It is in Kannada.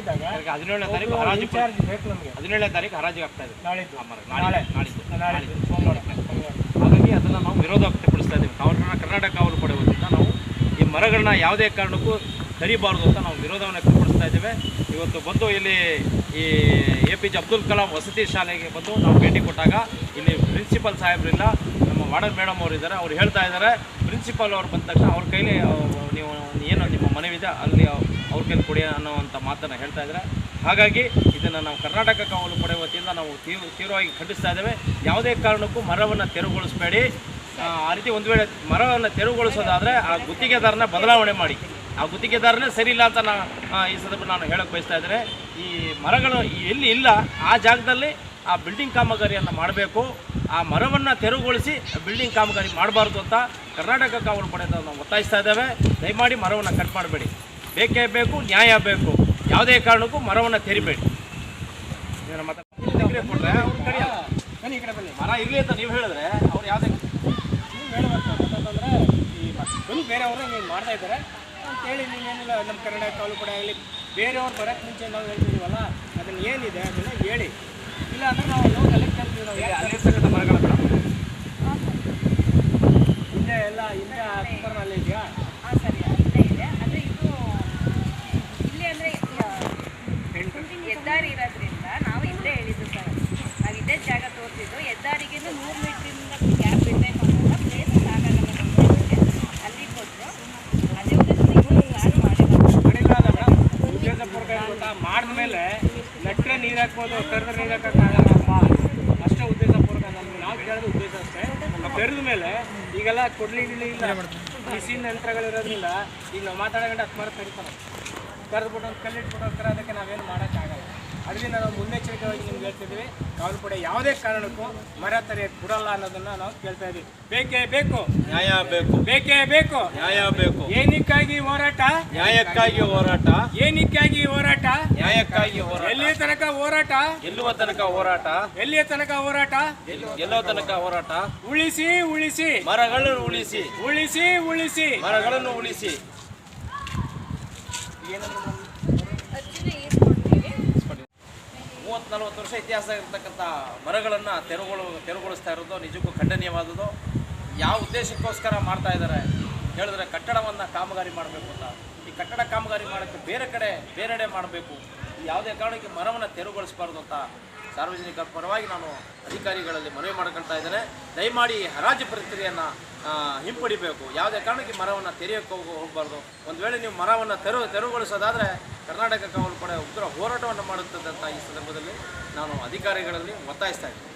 ಇದ್ದಾಗ ಹದಿನೇಳನೇ ತಾರೀಕು ಹರಾಜು ಬೇಕು ನಮಗೆ. ಹದಿನೇಳನೇ ತಾರೀಕು ಹರಾಜಿಗೆ ಆಗ್ತಾ ಇದೆ. ನಾಳೆ ನಾಳೆ ಸೋಮವಾರ. ಹಾಗಾಗಿ ಅದನ್ನು ನಾವು ವಿರೋಧ ವ್ಯಕ್ತಪಡಿಸ್ತಾ ಇದ್ದೀವಿ. ಕಾವಲು ಕರ್ನಾಟಕ ಕಾವಲು ಪಡೆ ವತಿಯಿಂದ ನಾವು ಈ ಮರಗಳನ್ನ ಯಾವುದೇ ಕಾರಣಕ್ಕೂ ಕರಿಬಾರದು ಅಂತ ನಾವು ವಿರೋಧವನ್ನು ವ್ಯಕ್ತಪಡಿಸ್ತಾ ಇದ್ದೇವೆ. ಇವತ್ತು ಬಂದು ಇಲ್ಲಿ ಈ A P J Abdul Kalam ವಸತಿ ಶಾಲೆಗೆ ಬಂದು ನಾವು ಭೇಟಿ ಕೊಟ್ಟಾಗ ಇಲ್ಲಿ ಪ್ರಿನ್ಸಿಪಲ್ ಸಾಹೇಬ್ರಿಲ್ಲ ನಮ್ಮ ವಾರ್ಡನ್ ಮೇಡಮ್ ಅವರು ಇದ್ದಾರೆ ಅವ್ರು ಹೇಳ್ತಾ ಇದ್ದಾರೆ. ಪ್ರಿನ್ಸಿಪಾಲ್ ಅವ್ರು ಬಂದ ತಕ್ಷಣ ಅವ್ರ ಕೈಲಿ ನೀವು ಏನು ನಿಮ್ಮ ಮನವಿದೆ ಅಲ್ಲಿ ಕೈಲಿ ಕೊಡಿ ಅನ್ನೋವಂಥ ಮಾತನ್ನು ಹೇಳ್ತಾ ಇದ್ದಾರೆ. ಹಾಗಾಗಿ ಇದನ್ನು ನಾವು ಕರ್ನಾಟಕ ಕಾವಲು ಪಡೆ ವತಿಯಿಂದ ನಾವು ತೀವ್ರ, ತೀವ್ರವಾಗಿ ಖಂಡಿಸ್ತಾ ಇದ್ದೇವೆ. ಯಾವುದೇ ಕಾರಣಕ್ಕೂ ಮರವನ್ನು ತೆರವುಗೊಳಿಸಬೇಡಿ. ಆ ರೀತಿ ಒಂದು ವೇಳೆ ಮರವನ್ನು ತೆರವುಗೊಳಿಸೋದಾದರೆ ಆ ಗುತ್ತಿಗೆದಾರನ ಬದಲಾವಣೆ ಮಾಡಿ. ಆ ಗುತ್ತಿಗೆದಾರನೇ ಸರಿ ಇಲ್ಲ ಅಂತ ನಾ ಈ ಸಂದರ್ಭ ನಾನು ಹೇಳಕ್ಕೆ ಬಯಸ್ತಾ ಇದ್ದೇನೆ. ಈ ಮರಗಳು ಎಲ್ಲಿ ಇಲ್ಲ, ಆ ಜಾಗದಲ್ಲಿ ಆ ಬಿಲ್ಡಿಂಗ್ ಕಾಮಗಾರಿಯನ್ನು ಮಾಡಬೇಕು. ಆ ಮರವನ್ನು ತೆರವುಗೊಳಿಸಿ ಬಿಲ್ಡಿಂಗ್ ಕಾಮಗಾರಿ ಮಾಡಬಾರ್ದು ಅಂತ ಕರ್ನಾಟಕ ಕಾವಲು ಪಡೆಯಿಂದ ನಾವು ಒತ್ತಾಯಿಸ್ತಾ ಇದ್ದೇವೆ. ದಯಮಾಡಿ ಮರವನ್ನು ಕಟ್ ಮಾಡಬೇಡಿ. ಬೇಕೇ ಬೇಕು, ನ್ಯಾಯ ಬೇಕು. ಯಾವುದೇ ಕಾರಣಕ್ಕೂ ಮರವನ್ನು ತೆರಿಬೇಡಿ. ಕೊಟ್ರೆ ಅವ್ರು. ಬನ್ನಿ ಕಡೆ ಬನ್ನಿ. ಮರ ಇರಲಿ ಅಂತ ನೀವು ಹೇಳಿದ್ರೆ ಅವ್ರು ಯಾವುದೇ ನೀವು ಹೇಳಬೇಕು ಅಂತಂದ್ರೆ ಈ ಬಂದು ಬೇರೆಯವ್ರನ್ನ ನೀವು ಮಾಡ್ತಾ ಇದ್ದಾರೆ. ಅಂತೇಳಿ ನೀವೇನಿಲ್ಲ ನಮ್ಮ ಕನ್ನಡ ಕಾಲು ಕೂಡ ಆಗಲಿ, ಬೇರೆಯವ್ರು ಬರೋಕ್ಕೆ ಮುಂಚೆ ನಾವು ಹೇಳ್ತಿದ್ದೀವಲ್ಲ ಅದನ್ನ ಏನಿದೆ ಅದನ್ನ ಹೇಳಿ. ಇಲ್ಲ ಅಂದ್ರೆ ನಾವು ನಾವು ಕಲೆಕ್ಟ್ ಮಾಡ್ತೀವಿ ನಾವು ಯಾಕೆ ಅಲ್ಲಿರ್ತಕ್ಕಂಥ ಮರಗಳ ಬೇಡ ಹಿಂದೆ ಎಲ್ಲ ಹಿಂದೆ ಕುಕ್ಕರ್ನಲ್ಲಿ ಇದೆಯಾ ಹಾಂ ಸರಿ ಇಲ್ಲೇ ಇದೆ ಅಂದರೆ ಇದು ಇಲ್ಲಿ ಅಂದರೆ ಹೆದ್ದಾರಿ ಇರೋದ್ರಿಂದ ನಾವು ಇಲ್ಲೇ ಹೇಳಿದ್ದು ಸರ್ ನಾವು ಇದೇ ಜಾಗ ತೋರಿಸಿದ್ದು ಹೆದ್ದಾರಿಗಿಂತ ನೂರು ಮೀಟ್ರಿಂದ ಗ್ಯಾಪ್ ಬಿಡಬೇಕು ಅನ್ನೋಲ್ಲ ಪ್ಲೇಸ್ ಸಾಕಾಗಲ್ಲ ನಮ್ಗೆ ಅಲ್ಲಿ ಕೊಟ್ಟರು ಅದೇ ಉದ್ದೇಶದಿಂದ ಪ್ಲಾನ್ ಮಾಡಿರೋದು ಮಾಡಿಲ್ಲ ಅಲ್ಲ ಮೇಡಮ್ ಉದ್ದೇಶಪೂರ್ವಕ ಏನು ಗೊತ್ತಾ ಮಾಡಿದ್ಮೇಲೆ ನೆಟ್ಟರೆ ನೀರು ಹಾಕ್ಬೋದು ಕರೆದ್ರೆ ನೀರು ಹಾಕೋಕ್ಕಾಗಲ್ಲಪ್ಪ ಅಷ್ಟೇ ಉದ್ದೇಶಪೂರ್ವಕ ನಮ್ಗೆ ನಾವು ಕೇಳೋದು ಉದ್ದೇಶ ಅಷ್ಟೇ. ತೆರೆದ ಮೇಲೆ ಈಗೆಲ್ಲ ಕೊಡ್ಲಿ ಗಿಡ್ಲಿ ಇಲ್ಲ. ಬಿಸಿನ ಯಂತ್ರಗಳಿರೋದ್ರಿಂದ ಈಗ ನಾವು ಮಾತಾಡೋಗಂಟ ಹತ್ತು ಮರ ತೆಗಿತಾರೆ ಕರೆದ್ಬಿಟ್ಟು ಒಂದು ಕಲ್ಲಿಟ್ಬಿಟ್ಟು ಹೋಗ್ತಾರೆ ಅದಕ್ಕೆ ನಾವೇನು ಮಾಡೋಕ್ಕಾಗಲ್ಲ ಅದರಿಂದ ನಾವು ಮುನ್ನೆಚ್ಚರಿಕೆಯಾಗಿ ನಿಮ್ಗೆ ಹೇಳ್ತಿದ್ದೀವಿ. ಕಾವಲು ಕೂಡ ಯಾವುದೇ ಕಾರಣಕ್ಕೂ ಮರ ತೆರೆಯಕ್ಕೆ ಬಿಡಲ್ಲ ಅನ್ನೋದನ್ನ ನಾವು ಕೇಳ್ತಾ ಇದ್ದೀವಿ ಬೇಕೇ ಬೇಕು? ನ್ಯಾಯ ಬೇಕು. ಬೇಕೇ ಬೇಕು? ನ್ಯಾಯ ಬೇಕು. ಏನಕ್ಕಾಗಿ ಹೋರಾಟ? ನ್ಯಾಯಕ್ಕಾಗಿ ಹೋರಾಟ. ಏನಕ್ಕಾಗಿ ಹೋರಾಟ? ನ್ಯಾಯಕ್ಕಾಗಿ ಹೋರಾಟ. ಎಲ್ಲಿಯ ತನಕ ಹೋರಾಟ? ಗೆಲ್ಲುವ ತನಕ ಹೋರಾಟ. ಎಲ್ಲಿಯ ತನಕ ಹೋರಾಟ? ಗೆಲ್ಲುವ ತನಕ ಹೋರಾಟ. ಉಳಿಸಿ ಉಳಿಸಿ. ಮರಗಳನ್ನು ಉಳಿಸಿ. ಉಳಿಸಿ ಉಳಿಸಿ. ಮರಗಳನ್ನು ಉಳಿಸಿ. ಮೂವತ್ತು ನಲವತ್ತು ವರ್ಷ ಇತಿಹಾಸ ಇರತಕ್ಕಂಥ ಮರಗಳನ್ನು ತೆರವುಗೊಳ ತೆರವುಗೊಳಿಸ್ತಾ ಇರೋದು ನಿಜಕ್ಕೂ ಖಂಡನೀಯವಾದುದು ಯಾವ ಉದ್ದೇಶಕ್ಕೋಸ್ಕರ ಮಾಡ್ತಾ ಇದ್ದಾರೆ? ಹೇಳಿದ್ರೆ ಕಟ್ಟಡವನ್ನು ಕಾಮಗಾರಿ ಮಾಡಬೇಕು ಅಂತ. ಈ ಕಟ್ಟಡ ಕಾಮಗಾರಿ ಮಾಡೋಕ್ಕೆ ಬೇರೆ ಕಡೆ ಬೇರೆಡೆ ಮಾಡಬೇಕು. ಯಾವುದೇ ಕಾರಣಕ್ಕೆ ಮರವನ್ನು ತೆರವುಗೊಳಿಸಬಾರ್ದು ಅಂತ ಸಾರ್ವಜನಿಕರ ಪರವಾಗಿ ನಾನು ಅಧಿಕಾರಿಗಳಲ್ಲಿ ಮನವಿ ಮಾಡ್ಕೊಳ್ತಾ ಇದ್ದೇನೆ. ದಯಮಾಡಿ ಹರಾಜು ಪ್ರಕ್ರಿಯೆಯನ್ನು ಹಿಂಪಡಿಬೇಕು. ಯಾವುದೇ ಕಾರಣಕ್ಕೆ ಮರವನ್ನು ತೆರೆಯೋಕ್ಕೆ ಹೋಗಿ, ಹೋಗಬಾರ್ದು. ಒಂದು ವೇಳೆ ನೀವು ಮರವನ್ನು ತೆರವು ತೆರವುಗೊಳಿಸೋದಾದರೆ ಕರ್ನಾಟಕ ಕಾವಲು ಪಡೆ ಉಗ್ರ ಹೋರಾಟವನ್ನು ಮಾಡುತ್ತಿದ್ದಂಥ ಈ ಸಂದರ್ಭದಲ್ಲಿ ನಾನು ಅಧಿಕಾರಿಗಳಲ್ಲಿ ಒತ್ತಾಯಿಸ್ತಾ ಇದ್ದೀನಿ.